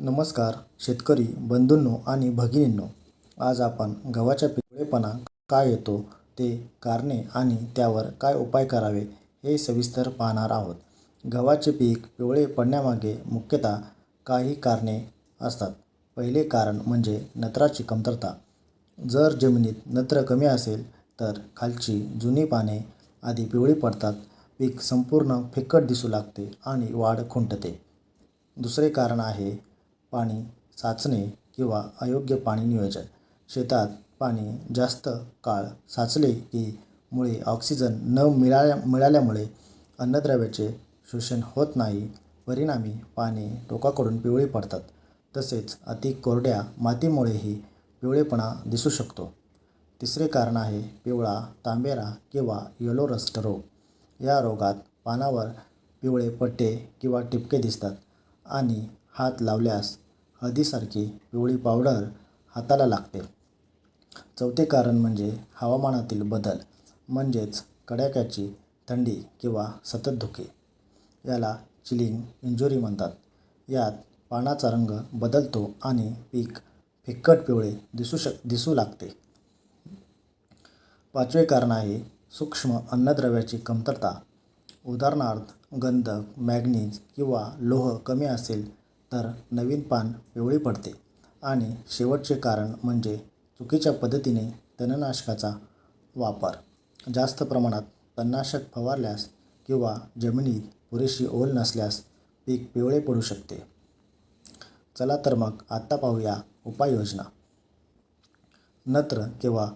नमस्कार शेतकरी बंधूंनो आणि भगिनींनो. आज आपण गव्हाच्या पिवळेपणा का येतो ते कारणे आणि त्यावर काय उपाय करावे हे सविस्तर पाहणार आहोत. गव्हाचे पीक पिवळे पडण्यामागे मुख्यतः काही कारणे असतात. पहिले कारण म्हणजे नत्राची कमतरता. जर जमिनीत नत्र कमी असेल तर खालची जुनी पाने आधी पिवळी पडतात पीक संपूर्ण फिकट दिसू लागते आणि वाढ खुंटते. दुसरे कारण आहे पाणी साचणे किंवा अयोग्य पाणी नियोजन. शेतात पाणी जास्त काळ साचले की मुळे ऑक्सिजन न मिळाल्या मिळाल्यामुळे अन्नद्रव्याचे शोषण होत नाही. परिणामी पाने टोकाकडून पिवळी पडतात. तसेच अति कोरड्या मातीमुळेही पिवळेपणा दिसू शकतो. तिसरे कारण आहे पिवळा तांबेरा किंवा येलो रस्ट रोग. या रोगात पानावर पिवळे पट्टे किंवा ठिपके दिसतात आणि हात लावल्यास हळदीसारखी पिवळी पावडर हाताला लागते. चौथे कारण म्हणजे हवामानातील बदल म्हणजेच कडाक्याची थंडी किंवा सतत धुके. याला चिलिंग इंजुरी म्हणतात. यात पानाचा रंग बदलतो आणि पीक फिक्कट पिवळे दिसू शक दिसू लागते. पाचवे कारण आहे सूक्ष्म अन्नद्रव्याची कमतरता. उदाहरणार्थ गंधक मॅग्नीज किंवा लोह कमी असेल तर नवीन पान पिवळी पडते. आणि शेवटचे कारण म्हणजे चुकीच्या पद्धतीने तणनाशकाचा वापर. जास्त प्रमाणात तणनाशक फवारल्यास किंवा जमिनीत पुरेशी ओल नसल्यास पीक पिवळे पडू शकते. चला तर मग आत्ता पाहूया उपाययोजना. नत्र किंवा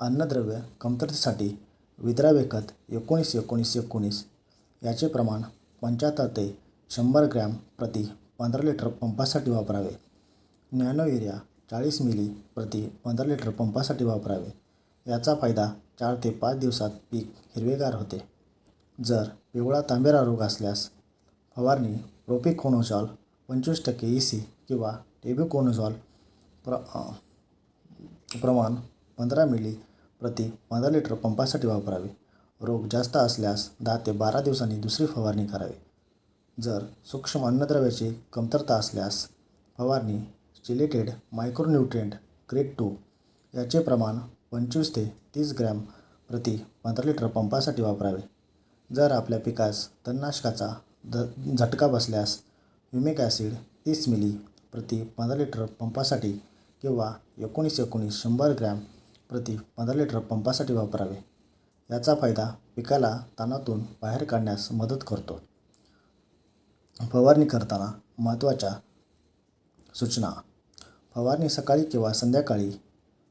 अन्नद्रव्य कमतरतेसाठी विद्रावेखत एकोणीस एकोणीस एकोणीस याचे प्रमाण पंच्याहत्तर ते शंभर ग्रॅम प्रति पंधरा लिटर पंपासाठी वापरावे. नॅनो युरिया चाळीस मिली प्रति पंधरा लिटर पंपासाठी वापरावे. याचा फायदा चार ते पाच दिवसात पीक हिरवेगार होते. जर पिवळा तांबेरा रोग असल्यास फवारणी प्रोपिकोनोझॉल पंचवीस टक्के ई सी किंवा टेबिकोनोझॉल प्र प्रमाण पंधरा मिली प्रति पंधरा लिटर पंपासाठी वापरावे. रोग जास्त असल्यास दहा ते बारा दिवसांनी दुसरी फवारणी करावी. जर सूक्ष्म अन्नद्रव्याची कमतरता असल्यास फवारणी चिलेटेड मायक्रोन्यूट्रिएंट ग्रेड टू याचे प्रमाण पंचवीस ते तीस ग्रॅम प्रति पंधरा लिटर पंपासाठी वापरावे. जर आपल्या पिकास तणनाशकाचा द झटका बसल्यास ह्युमिक ॲसिड तीस मिली प्रति पंधरा लिटर पंपासाठी किंवा एकोणीस एकोणीस शंभर ग्रॅम प्रति पंधरा लिटर पंपासाठी वापरावे. याचा फायदा पिकाला ताणातून बाहेर काढण्यास मदत करतो. फवारणी करताना महत्त्वाच्या सूचना. फवारणी सकाळी किंवा संध्याकाळी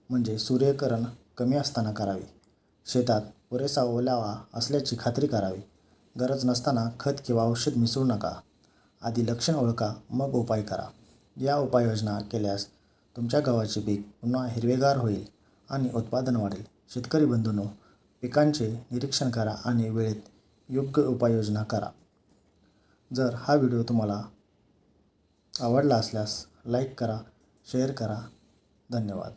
म्हणजे सूर्यकिरण कमी असताना करावी. शेतात पुरेसा ओलावा असल्याची खात्री करावी. गरज नसताना खत किंवा औषध मिसळू नका. आधी लक्षण ओळखा मग उपाय करा. या उपाययोजना केल्यास तुमच्या गव्हाचे पीक पुन्हा हिरवेगार होईल आणि उत्पादन वाढेल. शेतकरी बंधूंनो पिकांचे निरीक्षण करा आणि वेळेत योग्य उपाययोजना करा. जर हा व्हिडिओ तुम्हाला आवडला असल्यास लाईक करा शेअर करा. धन्यवाद.